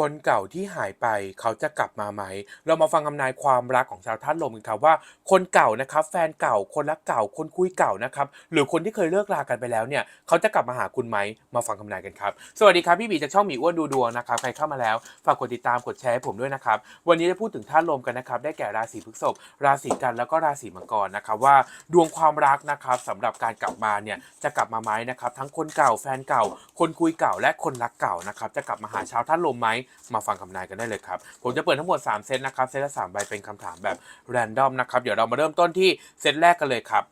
คนเก่าที่หายไปเขาจะกลับมาไหม เรามาฟังคำนายความรักของชาวท่านลมกันครับว่า คนเก่านะครับ แฟนเก่า คนรักเก่า คนคุยเก่านะครับ หรือคนที่เคยเลิกรากันไปแล้วเนี่ย เขาจะกลับมาหาคุณไหม มาฟังคำนายกันครับ สวัสดีครับพี่บีจากช่องหมีอ้วนดูดวงนะครับ ใครเข้ามาแล้ว ฝากกดติดตาม กดแชร์ให้ผมด้วยนะครับ วันนี้จะพูดถึงท่านลมกันนะครับ ได้แก่ราศีพฤษภ ราศีกัน แล้วก็ราศีมังกรนะครับว่าดวงความรักนะครับสำหรับการกลับมาเนี่ย จะกลับมาไหมนะครับ ทั้งคนเก่า แฟนเก่า คนคุยเก่า และคนรักเก่านะครับ จะกลับมาหาชาวท่านลมไหมมาฟังคำนายกันได้เลยครับ ผมจะเปิดทั้งหมด 3 เซตนะครับ เซตละ3ใบเป็นคำถามแบบแรนดอมนะครับ เดี๋ยวเรามาเริ่มต้นที่เซตแรกกันเลยครับ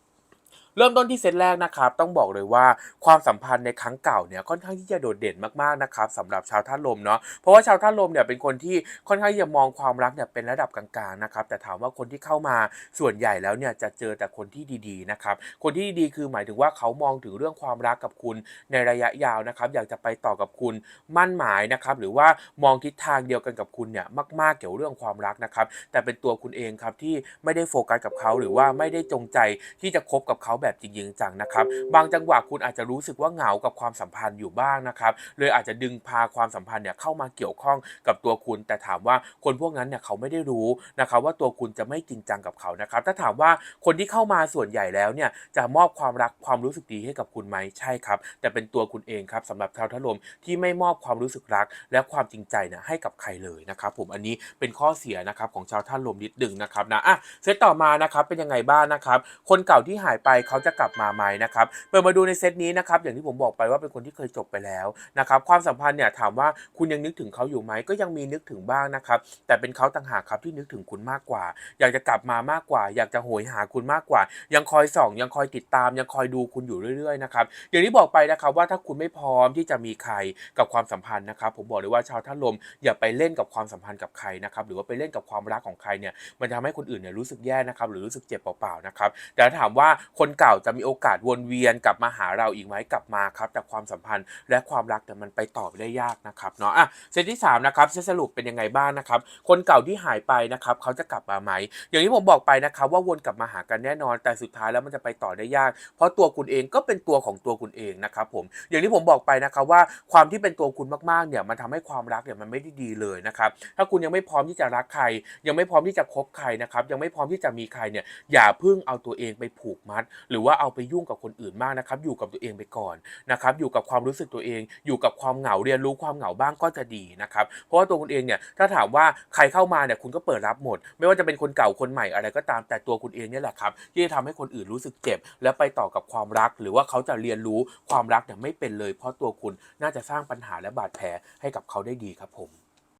เริ่มต้นที่เซตแรกนะครับต้องบอกเลยว่าความสัมพันธ์ในครั้งเก่าเนี่ยค่อนข้างที่จะโดดเด่นมากๆนะครับสำหรับชาวท่าลมเนาะเพราะว่าชาวท่าลมเนี่ยเป็นคนที่ค่อนข้างจะมองความรักเนี่ยเป็นระดับกลางๆนะครับแต่ถามว่าคนที่เข้ามาส่วนใหญ่แล้วเนี่ยจะเจอแต่คนที่ดีๆนะครับคนที่ดีๆคือหมายถึงว่าเขามองถึงเรื่องความรักกับคุณในระยะยาวนะครับอยากจะไปต่อกับคุณมั่นหมายนะครับหรือว่ามองทิศทางเดียวกันกับคุณเนี่ยมากๆเกี่ยวเรื่องความรักนะครับแต่เป็นตัวคุณเองครับที่ไม่ได้โฟกัสกับเขาหรือว่าไม่ได้จงใจที่จะคบกับเขาแบบแบบจริงจังนะครับ บางจังหวะคุณอาจจะรู้สึกว่าเหงากับความสัมพันธ์อยู่บ้างนะครับ เลยอาจจะดึงพาความสัมพันธ์เนี่ยเข้ามาเกี่ยวข้องกับตัวคุณ แต่ถามว่าคนพวกนั้นเนี่ยเขาไม่ได้รู้นะครับว่าตัวคุณจะไม่จริงจังกับเขานะครับ ถ้าถามว่าคนที่เข้ามาส่วนใหญ่แล้วเนี่ยจะมอบความรักความรู้สึกดีให้กับคุณไหมใช่ครับ แต่เป็นตัวคุณเองครับสำหรับชาวทัลมที่ไม่มอบความรู้สึกรัก และความจริงใจนี่ยให้กับใครเลยนะครับ ผมอันนี้เป็นข้อเสียนะครับของชาวท่านลมนิดดึงนะครับนะอะเซตต่อมานะครับเป็นยังไงบ้างนะครับ คนเก่าที่หายไปเขาาจะกลับมาไหมนะครับเปิดมาดูในเซตนี้นะครับอย่างที่ผมบอกไปว่าเป็นคนที่เคยจบไปแล้วนะครับความสัมพันธ์เนี่ยถามว่าคุณยังนึกถึงเขาอยู่ไหมก็ยังมีนึกถึงบ้างนะครับแต่เป็นเขาต่างหากครับที่นึกถึงคุณมากกว่า อยากจะกลับมามากกว่า อยากจะโหยหาคุณมากกว่า ยังคอยส่องยังคอยติดตาม ยังคอยดูคุณอยู่เรื่อยๆนะครับอย่างที่บอกไปนะครับว่าถ้าคุณไม่พร้อมที่จะมีใครกับความสัมพันธ์นะครับ ผมบอกเลยว่าชาวท่านลมอย่าไปเล่นกับความสัมพันธ์กับใครนะครับหรือว่าไปเล่นกับความรักของใครเนี่ยมันจะทำให้คนอื่นเนี่ยรู้สึกแย่นะครับหรือรู้สึกเจ็บเปล่าๆนะครับแต่ถามว่าคนเก่าจะมีโอกาสวนเวียนกลับมาหาเราอีกไหมกลับมาครับแต่ความสัมพันธ์และความรักแต่มันไปต่อไม่ได้ยากนะครับเนาะอะเซตที่3นะครับเซตสรุปเป็นยังไงบ้างนะครับคนเก่าที่หายไปนะครับเขาจะกลับมาไหม อย่างที่ผมบอกไปนะครับว่าวนกลับมาหากันแน่นอน แต่สุดท้ายแล้วมันจะไปต่อได้ยาก เพราะตัวคุณเองก็เป็นตัวของตัวคุณเองนะครับผมอย่างที่ผมบอกไปนะครับว่าความที่เป็นตัวคุณมากๆเนี่ยมันทำให้ความรักเนี่ยมันไม่ได้ดีเลยนะครับถ้าคุณยังไม่พร้อมที่จะรักใคร ยังไม่พร้อมที่จะคบใครนะครับยังไม่พร้อมที่จะมีใครเนี่ยอย่าเพิ่งเอาตัวเองไปผูกมัดหรือว่าเอาไปยุ่งกับคนอื่นมากนะครับอยู่กับตัวเองไปก่อนนะครับอยู่กับความรู้สึกตัวเอง อยู่กับความเหงาเรียนรู้ความเหงาบ้างก็จะดีนะครับเพราะว่าตัวคุณเองเนี่ยถ้าถามว่าใครเข้ามาเนี่ยคุณก็เปิดรับหมด ไม่ว่าจะเป็นคนเก่าคนใหม่อะไรก็ตามแต่ตัวคุณเองเนี่ยแหละครับที่จะทำให้คนอื่นรู้สึกเจ็บ และไปต่อกับความรัก หรือว่าเขาจะเรียนรู้ความรักเนี่ยไม่เป็นเลย เพราะตัวคุณน่าจะสร้างปัญหาและบาดแผลให้กับเขาได้ดีครับผม